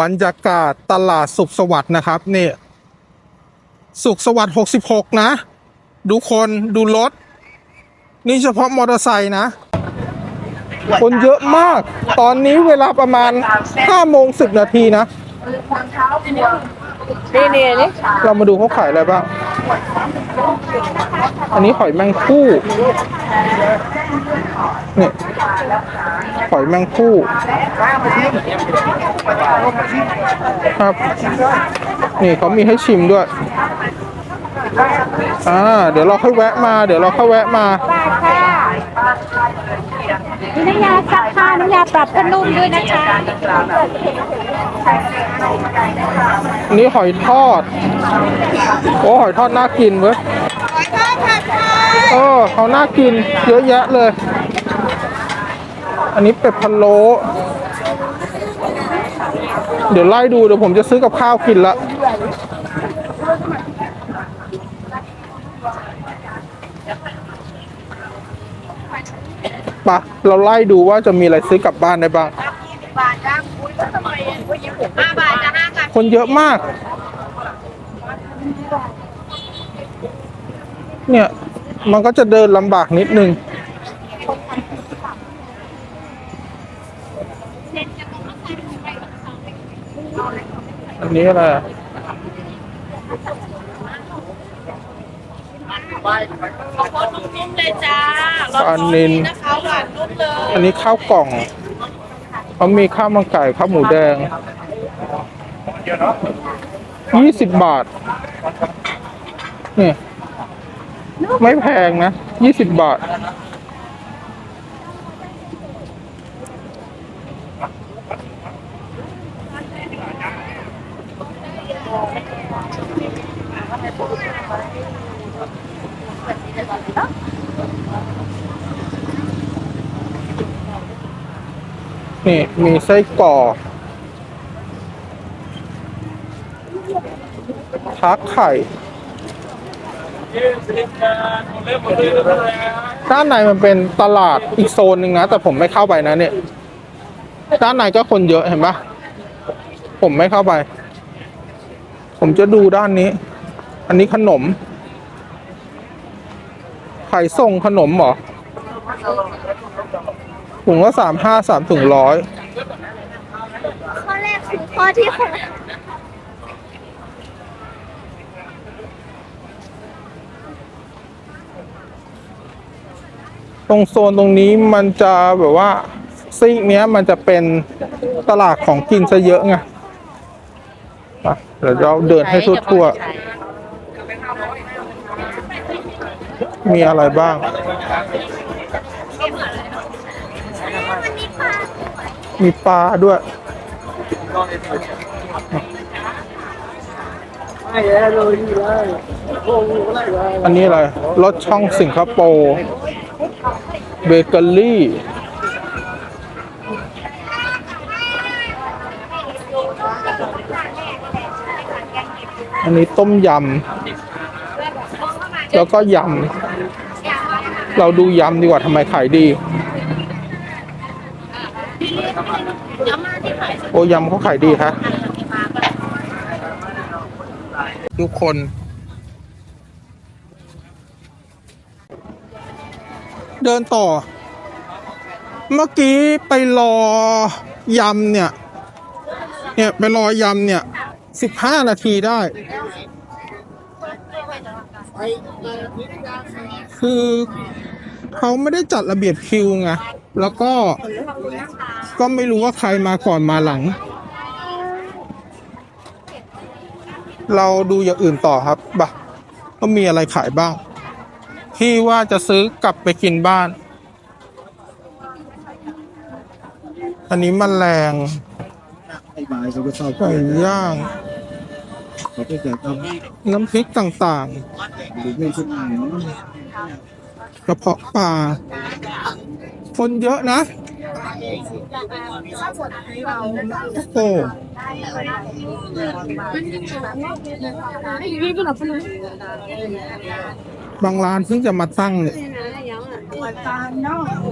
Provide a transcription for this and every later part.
บรรยากาศตลาดสุขสวัสดิ์นะครับนี่สุขสวัสดิ์หกสิบหกนะ ดูคนดูรถ นี่เฉพาะมอเตอร์ไซค์นะ คนเยอะมาก ตอนนี้เวลาประมาณ5โมง10 นาทีนะ นี่นี่นี่เรามาดูเขาขายอะไรบ้าง อันนี้หอยแมงคู่เนี่ย หอยแมงคู่ครับ นี่เขามีให้ชิมด้วยอ่าเดี๋ยวเราค่อยแวะมา เดี๋ยวเราค่อยแวะมาน้ำยาซักผ้าน้ำยาปรับผ้านุ่มด้วยนะคะอันนี้หอยทอด โอ้หอยทอดน่ากินเว้ยเออเขาน่ากินเยอะแยะเลย อันนี้เป็ดพะโล้เดี๋ยวไล่ดูเดี๋ยวผมจะซื้อกับข้าวกินละปะเราไล่ดูว่าจะมีอะไรซื้อกลับบ้านได้บ้าง คนเยอะมาก เนี่ย มันก็จะเดินลำบากนิดนึง อันนี้อะไรอะนุ่มเลยจ้าปลานินนะคะหวานนุ่มเลย อันนี้ข้าวกล่องเขามีข้าวมันไก่ข้าวหมูแดงยี่สิบบาทนี่ไม่แพงนะยี่สิบบาท นี่มีไส้กรอกทักไข่ ด้านในมันเป็นตลาดอีกโซนหนึ่งนะ แต่ผมไม่เข้าไปนะเนี่ย ด้านในก็คนเยอะเห็นปะผมไม่เข้าไป ผมจะดูด้านนี้ อันนี้ขนม ไข่ส่งขนมเหรอ ถุงละสามห้าสามถุงร้อยข้อแรกคือข้อที่หกตรงโซนตรงนี้มันจะแบบว่าซีกเนี้ยมันจะเป็นตลาดของกินซะเยอะไงไปเดี๋ยวเราเดินให้ทั่วๆมีอะไรบ้าง มีปลาด้วยอันนี้อะไรรถช่องสิงคโปร์เบเกอรี่ อันนี้ต้มยำ แล้วก็ยำ เราดูยำดีกว่าทำไมขายดี โอ้ยำเขาขายดีฮะทุกคน เดินต่อ เมื่อกี้ไปรอยำเนี่ย เนี่ยไปรอยำเนี่ยสิบห้านาทีได้ คือเขาไม่ได้จัดระเบียบคิวไง แล้วก็ ก็ไม่รู้ว่าใครมาก่อนมาหลัง เราดูอย่างอื่นต่อครับบ่ะก็มีอะไรขายบ้าง ที่ว่าจะซื้อกลับไปกินบ้าน อันนี้มแมลงไก่ย่าง น้ำพริกต่างๆกระเพาะปลาคนเยอะนะ โอ้บางร้านเพิ่งจะมาตั้งเนี่ยเนี้ยเสียบูจริงแล้วกันถ้าเหมือนไหมตอนนี้ปลาหนูคนเลยนะคะขายใช่ป่ะแล้วแล้วนี่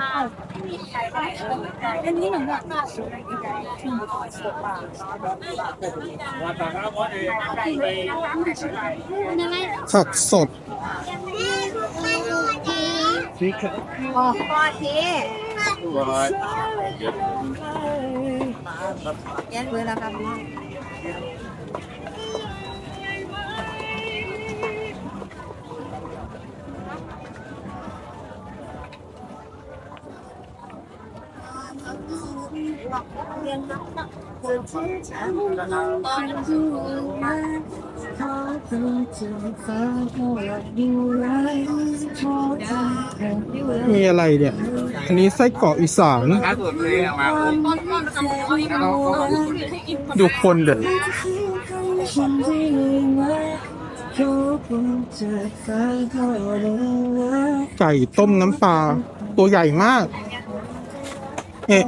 อ๋อเลยอ๋อเลยเนาะอันนี้เหมือนแบบวันต่างกันวันเองยังไงผักสดอ๋อพอทีแย่เลยแล้วครับ มีอะไรเนี่ย อันนี้ไส้กรอกอีสานถ้าสุดเลยมาดูคนเด็ดไก่ต้มน้ำปลาตัวใหญ่มาก เอ๊ะ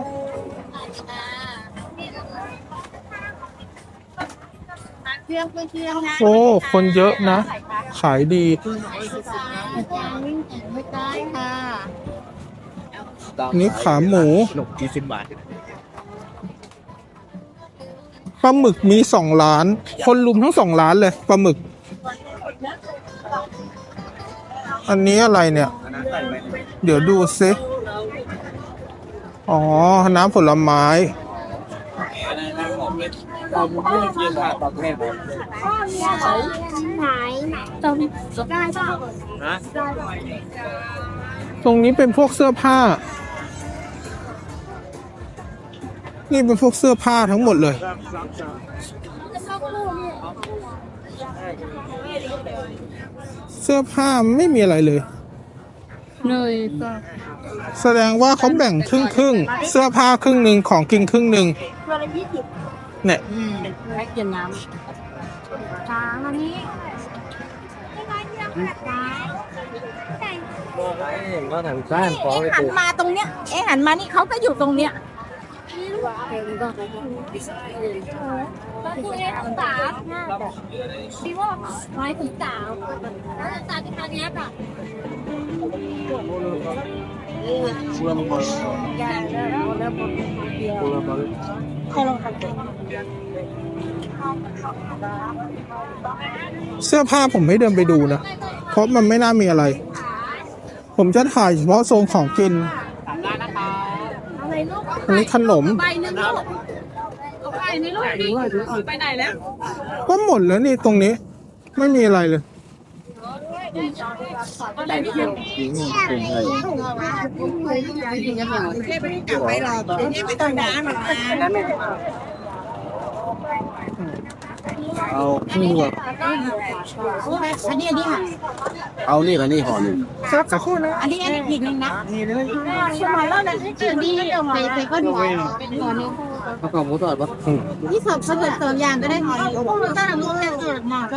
เครื่องเครื่องนะโอ้ คนเยอะนะ ขายดีไม่ได้ค่ะอันนี้ขาหมู หนกกี่สิบบาทปลาหมึกมีสองล้าน คนลุมทั้งสองล้านเลยปลาหมึก อันนี้อะไรเนี่ย เดี๋ยวดูซิ อ๋อ น้ำผลไม้ ไหนตรงได้ป่ะตรงนี้เป็นพวกเสื้อผ้า นี่เป็นพวกเสื้อผ้าทั้งหมดเลย เสื้อผ้าไม่มีอะไรเลย เนยก็แสดงว่าเขาแบ่งครึ่งครึ่งๆเสื้อผ้าครึ่งหนึ่งของกินครึ่งหนึ่งตัวละยี่สิบเนี่ย อืมแพ็กเย็นน้ำช้างอันนี้หันมาตรงเนี้ย เอ๊ะหันมานี่เขาก็อยู่ตรงเนี้ยคุณเอ๊ะสามพี่ว่าร้อยถึงสามแล้วสามที่ทางนี้ค่ะ เสื้อผ้าผมไม่เดินไปดูนะ เพราะมันไม่น่ามีอะไร ผมจะถ่ายเฉพาะโซนของกินอะไรลูกอันนี้ขนมใบหนึ่งลูกเอาไปในลูกไปไหนแล้ว ก็หมดแล้วนี่ตรงนี้ ไม่มีอะไรเลย แต่ที่เอาคู่แบบอันนี้อันนี้ค่ะเอานี่กับนี่ห่อหนึ่งสักสักคู่นะอันนี้อันนี้อีกหนึ่งนะสมัยแล้วนะที่จืดดีใส่ใส่ก้อนหัวเป็นหัวนึงเขาก็หมูทอดปะที่สอบเขาเกิดเติมยางก็ได้หัวนึงโอ้โหตั้ง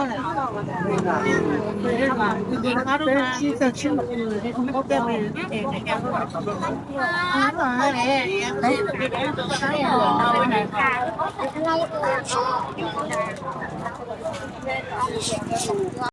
แต่ลูกแรกเกิดมาก็เลยจริงๆเขาต้องมาที่จะชื่อเขาเป็นเองในแก้วอ่าหรอเนี่ยใช่เหรออะไร